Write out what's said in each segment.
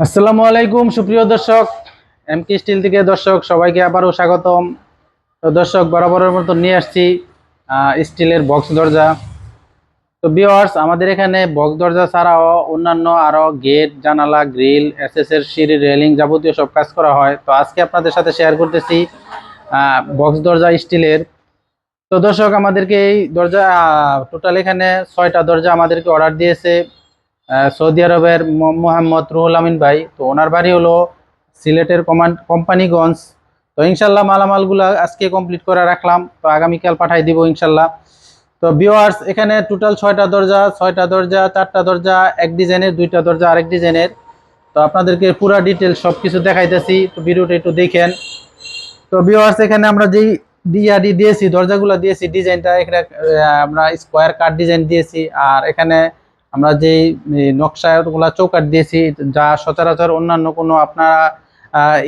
আসসালামু আলাইকুম, সুপ্রিয় দর্শক। এমকে স্টিল থেকে দর্শক, সবাইকে আবারও স্বাগতম। তো দর্শক, বরাবরের মতো নিয়ে আসছি স্টিলের বক্স দরজা। তো বিওয়ার্স আমাদের এখানে বক্স দরজা ছাড়াও অন্যান্য আরও গেট জানালা গ্রিল এসএস এর সিঁড়ি রেলিং যাবতীয় সব কাজ করা হয়। তো আজকে আপনাদের সাথে শেয়ার করতেছি বক্স দরজা স্টিলের। তো দর্শক, আমাদেরকে এই দরজা টোটাল এখানে ছয়টা দরজা আমাদেরকে অর্ডার দিয়েছে। সৌদি আরবের মোহাম্মদ রুহুল আমিন ভাই। তো ওনার বাড়ি হলো সিলেটের কমান্ড কোম্পানিগঞ্জ। তো ইনশাল্লাহ মালামালগুলো আজকে কমপ্লিট করে রাখলাম। তো আগামীকাল পাঠাই দিব ইনশাল্লাহ। তো ভিউয়ার্স এখানে টোটাল ছয়টা দরজা ছয়টা দরজা, চারটা দরজা, এক ডিজাইনের দুইটা দরজা, আরেক ডিজাইনের তো আপনাদেরকে পুরা ডিটেল সব কিছু দেখাইতেছি। তো ভিডিওটা একটু দেখেন। তো ভিউয়ার্স এখানে আমরা যেই ডিআরডি দিয়েছি, দরজাগুলো দিয়েছি ডিজাইনটা এখানে আমরা স্কোয়ার কাট ডিজাইন দিয়েছি। আর এখানে আমরা যেই নকশাগুলো চৌকাট দিয়েছি, যা সচরাচর অন্যান্য কোনো আপনারা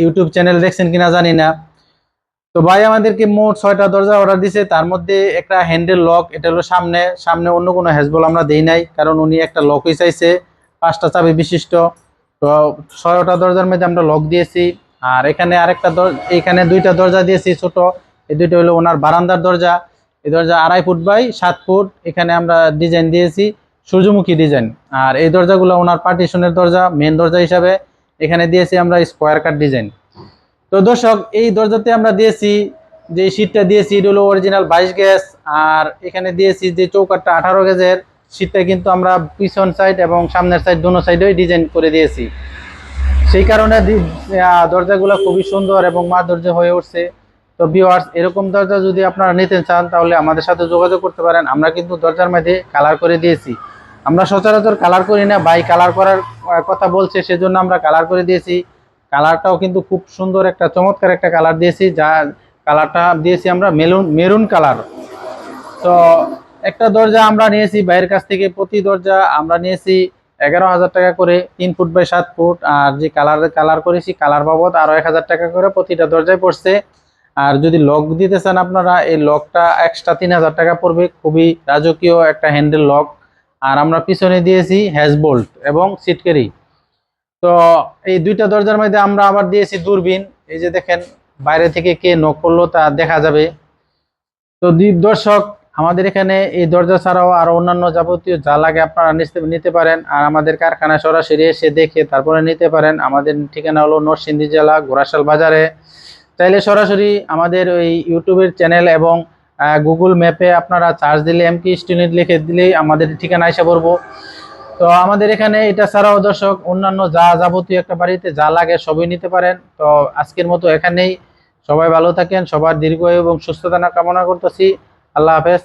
ইউটিউব চ্যানেল দেখছেন কিনা জানি না। তো ভাই আমাদেরকে মোট ছয়টা দরজা অর্ডার দিছে, তার মধ্যে একটা হ্যান্ডেল লক এটা হলো সামনে সামনে অন্য কোনো হ্যাজবল আমরা দেই নাই, কারণ উনি একটা লকই চাইছে, পাঁচটা চাবি বিশিষ্ট। তো ছয়টা দরজার মধ্যে আমরা লক দিয়েছি, আর এখানে আরেকটা এখানে দুইটা দরজা দিয়েছি ছোট, এই দুইটা হলো ওনার বারান্দার দরজা। এই দরজা আড়াই ফুট বাই সাত ফুট, এখানে আমরা ডিজাইন দিয়েছি। সূর্যমুখী ডিজাইন আর এই দরজাগুলো ওনার পার্টিশনের দরজা মেন দরজা হিসাবে এখানে দিয়েছি আমরা স্কোয়ার কাট ডিজাইন তো দর্শক, এই দরজাতে আমরা দিয়েছি যে শীটটা দিয়েছি, এটা হলো অরিজিনাল বাইশ গ্যাস। আর এখানে দিয়েছি যে চৌকাটটা আঠারো গেজের শীটটা কিন্তু আমরা পিছন সাইড এবং সামনের সাইড দুনো সাইডেই ডিজাইন করে দিয়েছি। সেই কারণে দরজাগুলো খুবই সুন্দর এবং মাধুর্য হয়ে উঠছে। তো ভিউয়ার্স এরকম দরজা যদি আপনারা নিতে চান, তাহলে আমাদের সাথে যোগাযোগ করতে পারেন। আমরা কিন্তু দরজার মধ্যে কালার করে দিয়েছি। আমরা সচরাচর কালার করি না। বাই কালার করার কথা বলছে, সেজন্য আমরা কালার করে দিয়েছি। কালারটাও কিন্তু খুব সুন্দর একটা, চমৎকার একটা কালার দিয়েছি, যা কালারটা দিয়েছি আমরা মেরুন মেরুন কালার তো একটা দরজা আমরা নিয়েছি বাইরের কাছ থেকে প্রতি দরজা আমরা নিয়েছি এগারো হাজার টাকা করে, তিন ফুট বাই সাত ফুট। আর যে কালার কালার করেছি কালার বাবদ আরও এক হাজার টাকা করে প্রতিটা দরজায় পড়ছে। আর যদি লক দিতে চান আপনারা, এই লকটা এক্সট্রা তিন হাজার টাকা পড়বে। খুবই রাজকীয় একটা হ্যান্ডেল লক আর আমরা পিছনে দিয়েছি হ্যাজবোল্ট এবং সিটকেরি তো এই দুইটা দরজার মধ্যে আমরা আবার দিয়েছি দূরবীন। এই যে দেখেন, বাইরে থেকে কে নক করল তা দেখা যাবে। তো দ্বীপ দর্শক, আমাদের এখানে এই দরজা ছাড়াও আরও অন্যান্য যাবতীয় যা লাগে আপনারা নিতে নিতে পারেন। আর আমাদের কারখানায় সরাসরি এসে দেখে তারপরে নিতে পারেন। আমাদের ঠিকানা হলো নরসিংদী জেলা গোরাশাল বাজারে। চাইলে সরাসরি আমাদের ওই ইউটিউবের চ্যানেল এবং গুগল ম্যাপে আপনারা চার্জ দিলে এমকি স্টুডেন্ট লিখে দিলেই আমাদের ঠিকানা এসে পড়ব। তো আমাদের এখানে এটা ছাড়াও দর্শক, অন্যান্য যা যাবতীয় একটা বাড়িতে যা লাগে সবই নিতে পারেন। তো আজকের মতো এখানেই। সবাই ভালো থাকেন, সবার দীর্ঘ এবং সুস্থতা কামনা করতেছি। আল্লাহ হাফেজ।